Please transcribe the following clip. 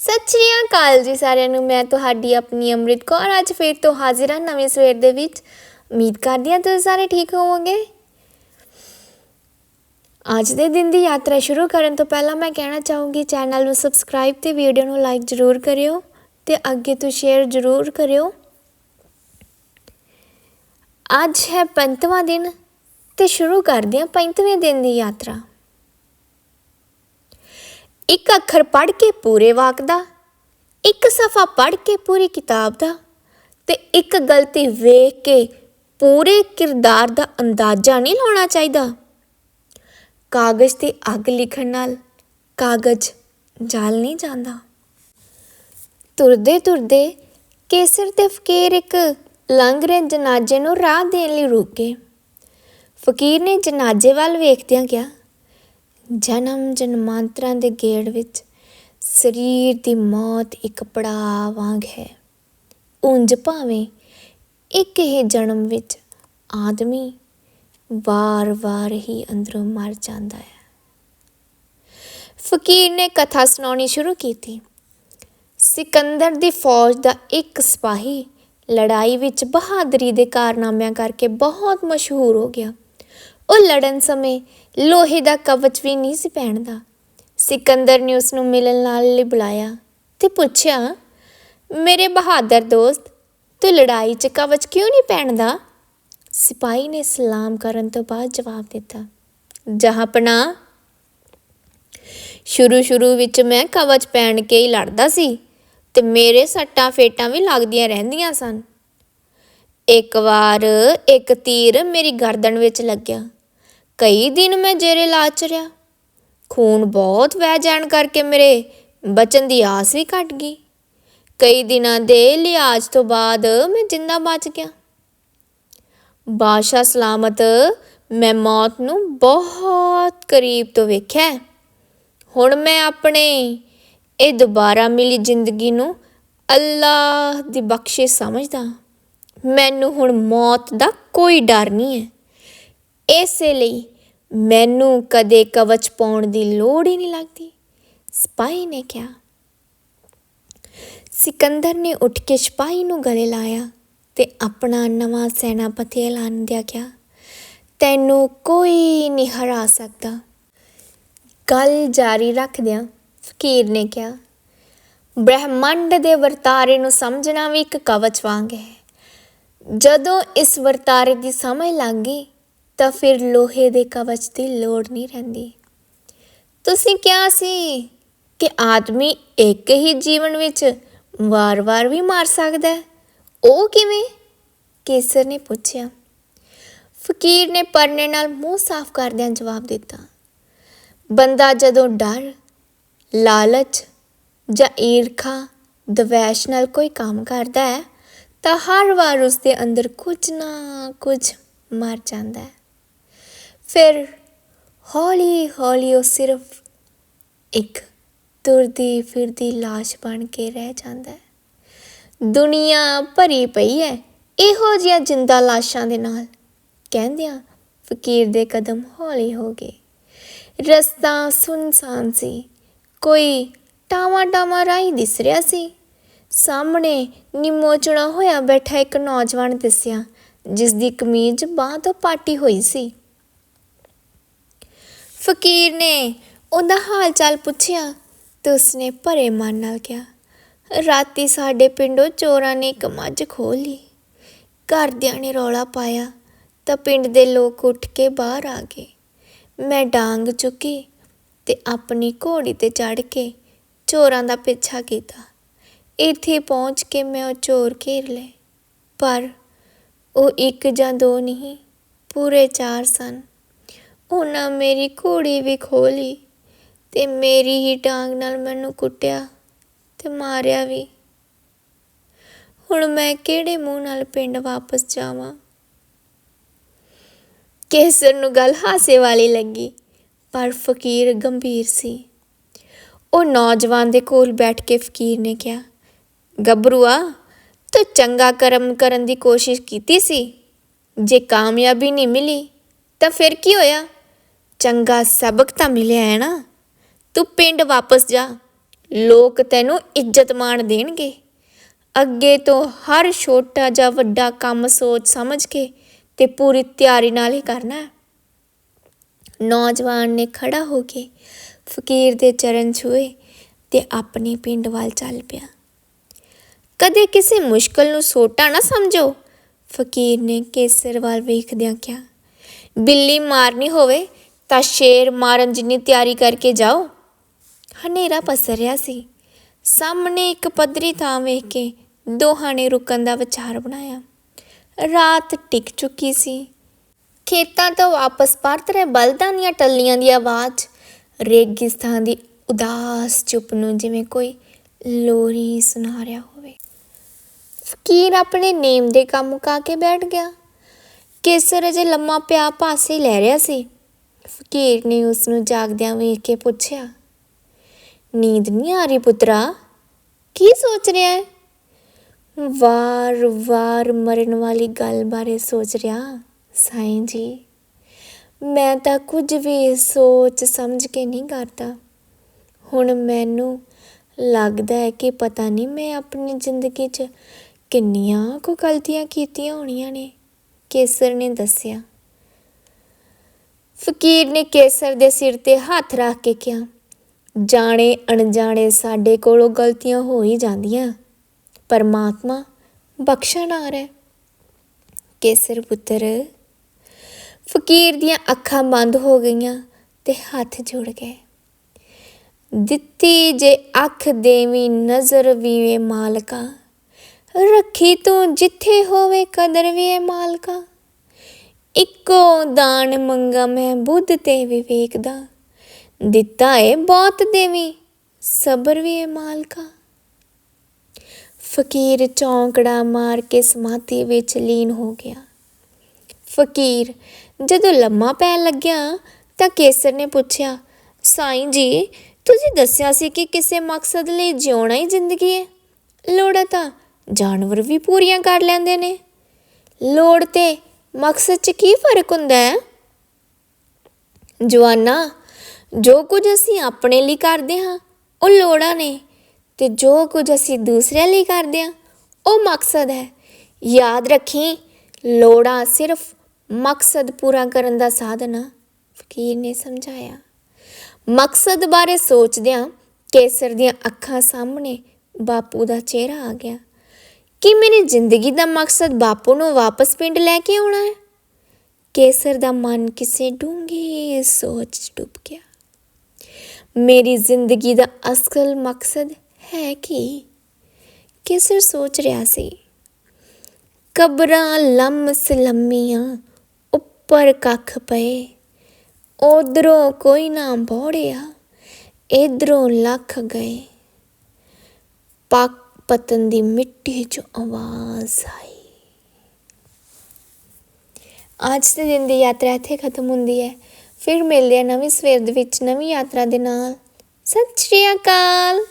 ਸਤਿ ਸ਼੍ਰੀ ਅਕਾਲ ਜੀ ਸਾਰਿਆਂ ਨੂੰ। ਮੈਂ ਤੁਹਾਡੀ ਆਪਣੀ ਅੰਮ੍ਰਿਤ ਕੌਰ। ਅੱਜ ਫਿਰ ਤੋਂ ਹਾਜ਼ਰ ਹਾਂ ਨਵੇਂ ਸਵੇਰ ਦੇ ਵਿੱਚ। ਉਮੀਦ ਕਰਦੀ ਹਾਂ ਤੁਸੀਂ ਸਾਰੇ ਠੀਕ ਹੋਵੋਗੇ। ਅੱਜ ਦੇ ਦਿਨ ਦੀ ਯਾਤਰਾ ਸ਼ੁਰੂ ਕਰਨ ਤੋਂ ਪਹਿਲਾਂ ਮੈਂ ਕਹਿਣਾ ਚਾਹੂੰਗੀ, ਚੈਨਲ ਨੂੰ ਸਬਸਕ੍ਰਾਈਬ ਤੇ ਵੀਡੀਓ ਨੂੰ ਲਾਈਕ ਜ਼ਰੂਰ ਕਰਿਓ ਤੇ ਅੱਗੇ ਤੋਂ ਸ਼ੇਅਰ ਜ਼ਰੂਰ ਕਰਿਓ। ਅੱਜ ਹੈ ਪੰਜਵਾਂ ਦਿਨ ਤੇ ਸ਼ੁਰੂ ਕਰਦੇ ਹਾਂ ਪੰਜਵੇਂ ਦਿਨ ਦੀ ਯਾਤਰਾ। ਇੱਕ ਅੱਖਰ ਪੜ੍ਹ ਕੇ ਪੂਰੇ ਵਾਕ ਦਾ, ਇੱਕ ਸਫਾ ਪੜ੍ਹ ਕੇ ਪੂਰੀ ਕਿਤਾਬ ਦਾ ਤੇ ਇੱਕ ਗਲਤੀ ਵੇਖ ਕੇ ਪੂਰੇ ਕਿਰਦਾਰ ਦਾ ਅੰਦਾਜ਼ਾ ਨਹੀਂ ਲਾਉਣਾ ਚਾਹੀਦਾ। ਕਾਗਜ਼ ਤੇ ਅੱਗ ਲਿਖਣ ਨਾਲ ਕਾਗਜ਼ ਜਲ ਨਹੀਂ ਜਾਂਦਾ। ਤੁਰਦੇ ਤੁਰਦੇ ਕੇਸਰ ਤੇ ਫਕੀਰ ਇੱਕ ਲੰਘ ਰਹੇ ਜਨਾਜ਼ੇ ਨੂੰ ਰਾਹ ਦੇਣ ਲਈ ਰੁਕੇ ਫਕੀਰ ਨੇ ਜਨਾਜ਼ੇ ਵੱਲ ਵੇਖਦਿਆਂ ਕਿਹਾ ਜਨਮ ਜਨਮਾਂਤਰਾਂ ਦੇ ਗੇੜ ਵਿੱਚ ਸਰੀਰ ਦੀ ਮੌਤ ਇੱਕ ਪੜਾਅ ਵਾਂਗ ਹੈ। ਉਂਝ ਭਾਵੇਂ ਇੱਕ ਹੀ ਜਨਮ ਵਿੱਚ ਆਦਮੀ ਵਾਰ-ਵਾਰ ਹੀ ਅੰਦਰੋਂ ਮਰ ਜਾਂਦਾ ਹੈ। ਫਕੀਰ ਨੇ ਕਥਾ ਸੁਣਾਉਣੀ ਸ਼ੁਰੂ ਕੀਤੀ। ਸਿਕੰਦਰ ਦੀ ਫੌਜ ਦਾ ਇੱਕ ਸਿਪਾਹੀ ਲੜਾਈ ਵਿੱਚ ਬਹਾਦਰੀ ਦੇ ਕਾਰਨਾਮਿਆਂ ਕਰਕੇ ਬਹੁਤ ਮਸ਼ਹੂਰ ਹੋ ਗਿਆ। ਉਹ ਲੜਨ ਸਮੇਂ ਲੋਹੇ ਦਾ ਕਵਚ ਵੀ ਨਹੀਂ ਸੀ ਪਹਿਨਦਾ। ਸਿਕੰਦਰ ਨੇ ਉਸ ਨੂੰ ਮਿਲਣ ਨਾਲ ਲਈ ਬੁਲਾਇਆ ਤੇ ਪੁੱਛਿਆ, ਮੇਰੇ ਬਹਾਦਰ ਦੋਸਤ, ਤੂੰ ਲੜਾਈ 'ਚ ਕਵਚ ਕਿਉਂ ਨਹੀਂ ਪਹਿਨਦਾ? ਸਿਪਾਹੀ ਨੇ ਸਲਾਮ ਕਰਨ ਤੋਂ ਬਾਅਦ ਜਵਾਬ ਦਿੱਤਾ ਜਹਾਂਪਨਾ ਸ਼ੁਰੂ ਸ਼ੁਰੂ ਵਿੱਚ ਮੈਂ ਕਵਚ ਪਹਿਨ ਕੇ ਹੀ ਲੜਦਾ ਸੀ ਤੇ ਮੇਰੇ ਸੱਟਾਂ ਫੇਟਾਂ ਵੀ ਲੱਗਦੀਆਂ ਰਹਿੰਦੀਆਂ ਸਨ। ਇੱਕ ਵਾਰ ਇੱਕ ਤੀਰ ਮੇਰੀ ਗਰਦਨ ਵਿੱਚ ਲੱਗਿਆ ਕਈ ਦਿਨ ਮੈਂ ਜੇਰੇ ਲਾਚ ਰਿਹਾ ਖੂਨ ਬਹੁਤ ਵਹਿ ਜਾਣ ਕਰਕੇ ਮੇਰੇ ਬਚਣ ਦੀ ਆਸ ਵੀ ਘਟ ਗਈ। ਕਈ ਦਿਨਾਂ ਦੇ ਲਿਆਜ ਤੋਂ ਬਾਅਦ ਮੈਂ ਜਿੰਦਾ ਬਚ ਗਿਆ। ਬਾਦਸ਼ਾਹ ਸਲਾਮਤ ਮੈਂ ਮੌਤ ਨੂੰ ਬਹੁਤ ਕਰੀਬ ਤੋਂ ਵੇਖਿਆ। ਹੁਣ ਮੈਂ ਆਪਣੇ ਇਹ ਦੁਬਾਰਾ ਮਿਲੀ ਜ਼ਿੰਦਗੀ ਨੂੰ ਅੱਲਾਹ ਦੀ ਬਖਸ਼ਿਸ਼ ਸਮਝਦਾ ਮੈਨੂੰ ਹੁਣ ਮੌਤ ਦਾ ਕੋਈ ਡਰ ਨਹੀਂ ਹੈ। ਇਸੇ ਲਈ ਮੈਨੂੰ ਕਦੇ ਕਵਚ ਪਾਉਣ ਦੀ ਲੋੜ ਹੀ ਨਹੀਂ ਲੱਗਦੀ। ਸਿਪਾਹੀ ਨੇ ਕਿਹਾ। ਸਿਕੰਦਰ ਨੇ ਉੱਠ ਕੇ ਸਿਪਾਹੀ ਨੂੰ ਗਲੇ ਲਾਇਆ ਤੇ ਆਪਣਾ ਨਵਾਂ ਸੈਨਾਪਤੀ ਐਲਾਨ ਦਿਆ ਗਿਆ ਤੈਨੂੰ ਕੋਈ ਨਹੀਂ ਹਰਾ ਸਕਦਾ। ਗੱਲ ਜਾਰੀ ਰੱਖਦਿਆਂ ਫਕੀਰ ਨੇ ਕਿਹਾ, ਬ੍ਰਹਿਮੰਡ ਦੇ ਵਰਤਾਰੇ ਨੂੰ ਸਮਝਣਾ ਵੀ ਇੱਕ ਕਵਚ ਵਾਂਗ ਹੈ। ਜਦੋਂ ਇਸ ਵਰਤਾਰੇ ਦੀ ਸਮਝ ਲੱਗ ਗਈ ਤਾਂ ਫਿਰ ਲੋਹੇ ਦੇ ਕਵਚ ਦੀ ਲੋੜ ਨਹੀਂ ਰਹਿੰਦੀ। ਤੁਸੀਂ ਕਿਹਾ ਸੀ ਕਿ ਆਦਮੀ ਇੱਕ ਹੀ ਜੀਵਨ ਵਿੱਚ ਵਾਰ-ਵਾਰ ਵੀ ਮਾਰ ਸਕਦਾ ਹੈ। ਉਹ ਕਿਵੇਂ? ਕੇਸਰ ਨੇ ਪੁੱਛਿਆ। ਫਕੀਰ ਨੇ ਪਰਨੇ ਨਾਲ ਮੂੰਹ ਸਾਫ਼ ਕਰਦਿਆਂ ਜਵਾਬ ਦਿੱਤਾ। ਬੰਦਾ ਜਦੋਂ ਡਰ, ਲਾਲਚ ਜਾਂ ਈਰਖਾ, ਦਵੈਸ਼ ਨਾਲ ਕੋਈ ਕੰਮ ਕਰਦਾ ਹੈ, ਤਾਂ ਹਰ ਵਾਰ ਉਸ ਦੇ ਅੰਦਰ ਕੁਝ ਨਾ ਕੁਝ ਮਰ ਜਾਂਦਾ ਹੈ। ਫਿਰ ਹੌਲੀ ਹੌਲੀ ਉਹ ਸਿਰਫ ਇੱਕ ਤੁਰਦੀ ਫਿਰਦੀ লাশ ਬਣ ਕੇ ਰਹਿ ਜਾਂਦਾ ਹੈ। ਦੁਨੀਆ ਭਰੀ ਪਈ ਹੈ, ਇਹੋ ਜਿਹੀਆਂ ਜਿੰਦਾ ਲਾਸ਼ਾਂ ਦੇ ਨਾਲ। ਕਹਿੰਦਿਆਂ ਫਕੀਰ ਦੇ ਕਦਮ ਹੌਲੀ ਹੋ ਗਏ। ਰਸਤਾ ਸੁਨਸਾਨ ਸੀ। ਕੋਈ ਟਾਵਾ ਟਾਵਾ ਰਾਈ ਦਿਸ ਰਿਹਾ ਸੀ। ਸਾਹਮਣੇ ਨਿਮੋਚਣਾ ਹੋਇਆ ਬੈਠਾ ਇੱਕ ਨੌਜਵਾਨ ਦਿਸਿਆ ਜਿਸ ਦੀ ਕਮੀਜ਼ ਬਾਹ ਤੋਂ ਪਾਟੀ ਹੋਈ ਸੀ। ਫਕੀਰ ਨੇ ਉਹਦਾ ਹਾਲ ਚਾਲ ਪੁੱਛਿਆ ਤੇ ਉਸਨੇ ਭਰੇ ਮਨ ਨਾਲ ਕਿਹਾ, ਰਾਤੀ ਸਾਡੇ ਪਿੰਡੋਂ ਚੋਰਾਂ ਨੇ ਇੱਕ ਮੱਝ ਖੋਹ ਲਈ। ਘਰਦਿਆਂ ਨੇ ਰੌਲਾ ਪਾਇਆ ਤਾਂ ਪਿੰਡ ਦੇ ਲੋਕ ਉੱਠ ਕੇ ਬਾਹਰ ਆ ਗਏ। ਮੈਂ ਡਾਂਗ ਚੁੱਕੀ ਤੇ ਆਪਣੀ ਘੋੜੀ ਤੇ ਚੜ ਕੇ ਚੋਰਾਂ ਦਾ ਪਿੱਛਾ ਕੀਤਾ। ਇੱਥੇ ਪਹੁੰਚ ਕੇ ਮੈਂ ਉਹ ਚੋਰ ਘੇਰ ਲਏ। ਪਰ ਉਹ ਇੱਕ ਜਾਂ ਦੋ ਨਹੀਂ, ਪੂਰੇ ਚਾਰ ਸਨ। ਉਹਨਾਂ ਮੇਰੀ ਘੋੜੀ ਵੀ ਖੋਲੀ ਤੇ ਮੇਰੀ ਹੀ ਟਾਂਗ ਨਾਲ ਮੈਨੂੰ ਕੁੱਟਿਆ ਤੇ ਮਾਰਿਆ ਵੀ। ਹੁਣ ਮੈਂ ਕਿਹੜੇ ਮੂੰਹ ਨਾਲ ਪਿੰਡ ਵਾਪਸ ਜਾਵਾਂ? ਕੇਸਰ ਨੂੰ ਗੱਲ ਹਾਸੇ ਵਾਲੀ ਲੱਗੀ, ਪਰ ਫਕੀਰ ਗੰਭੀਰ ਸੀ। ਉਹ ਨੌਜਵਾਨ ਦੇ ਕੋਲ ਬੈਠ ਕੇ ਫਕੀਰ ਨੇ ਕਿਹਾ, ਗੱਭਰੂਆ, ਤੂੰ ਚੰਗਾ ਕਰਮ ਕਰਨ ਦੀ ਕੋਸ਼ਿਸ਼ ਕੀਤੀ ਸੀ? ਜੇ ਕਾਮਯਾਬੀ ਨਹੀਂ ਮਿਲੀ, ਤਾਂ ਫਿਰ ਕੀ ਹੋਇਆ? ਚੰਗਾ ਸਬਕ ਤਾਂ ਮਿਲਿਆ ਹੈ ਨਾ। ਤੂੰ ਪਿੰਡ ਵਾਪਸ ਜਾ। ਲੋਕ ਤੈਨੂੰ ਇੱਜ਼ਤ ਮਾਣ ਦੇਣਗੇ। ਅੱਗੇ ਤੋਂ ਹਰ ਛੋਟਾ ਜਾਂ ਵੱਡਾ ਕੰਮ ਸੋਚ ਸਮਝ ਕੇ ਤੇ ਪੂਰੀ ਤਿਆਰੀ ਨਾਲ ਹੀ ਕਰਨਾ ਨੌਜਵਾਨ ਨੇ ਖੜਾ ਹੋ ਕੇ ਫਕੀਰ ਦੇ ਚਰਨ ਛੂਏ ਤੇ ਆਪਣੇ ਪਿੰਡ ਵੱਲ ਚੱਲ ਪਿਆ। ਕਦੇ ਕਿਸੇ ਮੁਸ਼ਕਲ ਨੂੰ ਸੋਟਾ ਨਾ ਸਮਝੋ। ਫਕੀਰ ਨੇ ਕੇਸਰ ਵੱਲ ਵੇਖਦਿਆਂ ਕਿਹਾ, ਬਿੱਲੀ ਮਾਰਨੀ ਹੋਵੇ ਤਾਂ ਸ਼ੇਰ ਮਾਰਨ ਜਿੰਨੀ ਤਿਆਰੀ ਕਰਕੇ ਜਾਓ। ਹਨੇਰਾ ਪਸਰ ਰਿਹਾ ਸੀ। ਸਾਹਮਣੇ ਇੱਕ ਪੱਧਰੀ ਥਾਂ ਵੇਖ ਕੇ ਦੋਹਾਂ ਨੇ ਰੁਕਣ ਦਾ ਵਿਚਾਰ ਬਣਾਇਆ। ਰਾਤ ਟਿਕ ਚੁੱਕੀ ਸੀ। ਖੇਤਾਂ ਤੋਂ ਵਾਪਸ ਪਰਤ ਰਹੇ ਬਲਦਾਂ ਦੀਆਂ ਟੱਲੀਆਂ ਦੀ ਆਵਾਜ਼ ਰੇਗਿਸਤਾਨ ਦੀ ਉਦਾਸ ਚੁੱਪ ਨੂੰ ਜਿਵੇਂ ਕੋਈ ਲੋਰੀ ਸੁਣਾ ਰਿਹਾ ਹੋਵੇ। ਫਕੀਰ ਆਪਣੇ ਨੇਮ ਦੇ ਕੰਮ ਕਾ ਕੇ ਬੈਠ ਗਿਆ। ਕੇਸਰ ਅਜੇ ਲੰਮਾ ਪਿਆ ਪਾਸੇ ਲੈ ਰਿਹਾ ਸੀ। ਫਕੀਰ ਨੇ ਉਸ ਨੂੰ ਜਾਗਦਿਆਂ ਵੇਖ ਕੇ ਪੁੱਛਿਆ, ਨੀਂਦ ਨਹੀਂ ਆ ਰਹੀ ਪੁੱਤਰਾ? ਕੀ ਸੋਚ ਰਿਹਾ ਹੈ? ਵਾਰ-ਵਾਰ ਮਰਨ ਵਾਲੀ ਗੱਲ ਬਾਰੇ ਸੋਚ ਰਿਹਾ ਸਾਈਂ ਜੀ। ਮੈਂ ਤਾਂ ਕੁਝ ਵੀ ਸੋਚ ਸਮਝ ਕੇ ਨਹੀਂ ਕਰਦਾ। ਹੁਣ ਮੈਨੂੰ ਲੱਗਦਾ ਹੈ ਕਿ ਪਤਾ ਨਹੀਂ ਮੈਂ ਆਪਣੀ ਜ਼ਿੰਦਗੀ 'ਚ ਕਿੰਨੀਆਂ ਕੁ ਗਲਤੀਆਂ ਕੀਤੀਆਂ ਹੋਣੀਆਂ ਨੇ, ਕੇਸਰ ਨੇ ਦੱਸਿਆ। ਫਕੀਰ ਨੇ ਕੇਸਰ ਦੇ ਸਿਰ ਤੇ ਹੱਥ ਰੱਖ ਕੇ ਕਿਹਾ, ਜਾਣੇ ਅਣਜਾਣੇ ਸਾਡੇ ਕੋਲੋਂ ਗਲਤੀਆਂ ਹੋ ਹੀ ਜਾਂਦੀਆਂ। ਪਰਮਾਤਮਾ ਬਖਸ਼ਣ ਆ ਰਿਹਾ ਕੇਸਰ ਪੁੱਤਰ, ਫਕੀਰ ਦੀਆਂ ਅੱਖਾਂ ਬੰਦ ਹੋ ਗਈਆਂ ਤੇ ਹੱਥ ਜੁੜ ਗਏ। ਦਿੱਤੀ ਜੇ ਅੱਖ ਦੇਵੀ ਨਜ਼ਰ ਵੀਵੇ ਮਾਲਕਾ, ਰੱਖੀ ਤੂੰ ਜਿੱਥੇ ਹੋਵੇ ਕਦਰ ਵੀ ਏ ਮਾਲਕਾ। ਇੱਕੋ ਦਾਨ ਮੰਗਾ ਮੈਂ ਬੁੱਧ ਤੇ ਵਿਵੇਕ ਦਾ। ਦਿੱਤਾ ਏ ਬਹੁਤ ਦੇਵੀ, ਸਬਰ ਵੀ ਏ ਮਾਲਕਾ। ਫਕੀਰ ਚੌਂਕੜਾ ਮਾਰ ਕੇ ਸਮਾਧੀ ਵਿੱਚ ਲੀਨ ਹੋ ਗਿਆ। ਫਕੀਰ, ਜਦੋਂ ਲੰਮਾ ਪੈਣ ਲੱਗਿਆ ਤਾਂ ਕੇਸਰ ਨੇ ਪੁੱਛਿਆ, ਸਾਈਂ ਜੀ, ਤੁਸੀਂ ਦੱਸਿਆ ਸੀ ਕਿ ਕਿਸੇ ਮਕਸਦ ਲਈ ਜਿਉਣਾ ਹੀ ਜ਼ਿੰਦਗੀ ਹੈ ਲੋੜਾਂ ਤਾਂ ਜਾਨਵਰ ਵੀ ਪੂਰੀਆਂ ਕਰ ਲੈਂਦੇ ਨੇ। ਲੋੜ ਤੇ ਮਕਸਦ 'ਚ ਕੀ ਫ਼ਰਕ ਹੁੰਦਾ ਹੈ? ਜਵਾਨਾ, ਜੋ ਕੁਝ ਅਸੀਂ ਆਪਣੇ ਲਈ ਕਰਦੇ ਹਾਂ, ਉਹ ਲੋੜਾਂ ਨੇ ਤੇ ਜੋ ਕੁਝ ਅਸੀਂ ਦੂਸਰਿਆਂ ਲਈ ਕਰਦੇ ਹਾਂ, ਉਹ ਮਕਸਦ ਹੈ। ਯਾਦ ਰੱਖੀ, ਲੋੜਾਂ ਸਿਰਫ ਮਕਸਦ ਪੂਰਾ ਕਰਨ ਦਾ ਸਾਧਨ ਆ। ਫਕੀਰ ਨੇ ਸਮਝਾਇਆ। ਮਕਸਦ ਬਾਰੇ ਸੋਚਦਿਆਂ ਕੇਸਰ ਦੀਆਂ ਅੱਖਾਂ ਸਾਹਮਣੇ ਬਾਪੂ ਦਾ ਚਿਹਰਾ ਆ ਗਿਆ। ਕਿ ਮੇਰੀ ਜ਼ਿੰਦਗੀ ਦਾ ਮਕਸਦ ਬਾਪੂ ਨੂੰ ਵਾਪਸ ਪਿੰਡ ਲੈ ਕੇ ਆਉਣਾ ਹੈ? ਕੇਸਰ ਦਾ ਮਨ ਕਿਸੇ ਡੂੰਘੀ ਸੋਚ 'ਚ ਡੁੱਬ ਗਿਆ। ਮੇਰੀ ਜ਼ਿੰਦਗੀ ਦਾ ਅਸਲ ਮਕਸਦ ਹੈ ਕੀ? ਕੇਸਰ ਸੋਚ ਰਿਹਾ ਸੀ। ਕਬਰਾਂ ਲੰਮ ਸਲੰਮੀਆਂ ਉੱਪਰ ਕੱਖ ਪਏ। ਉਧਰੋਂ ਕੋਈ ਨਾ ਬੋੜਿਆ ਇਧਰੋਂ ਲੱਖ ਗਏ। ਪੱਕ ਪਤਨ ਦੀ ਮਿੱਟੀ 'ਚ ਆਵਾਜ਼ ਆਈ। ਅੱਜ ਦੇ ਦਿਨ ਦੀ ਯਾਤਰਾ ਇੱਥੇ ਖਤਮ ਹੁੰਦੀ ਹੈ। ਫਿਰ ਮਿਲਦੇ ਆ ਨਵੀਂ ਸਵੇਰ ਦੇ ਵਿੱਚ ਨਵੀਂ ਯਾਤਰਾ ਦੇ ਨਾਲ। ਸਤਿ ਸ਼੍ਰੀ ਅਕਾਲ।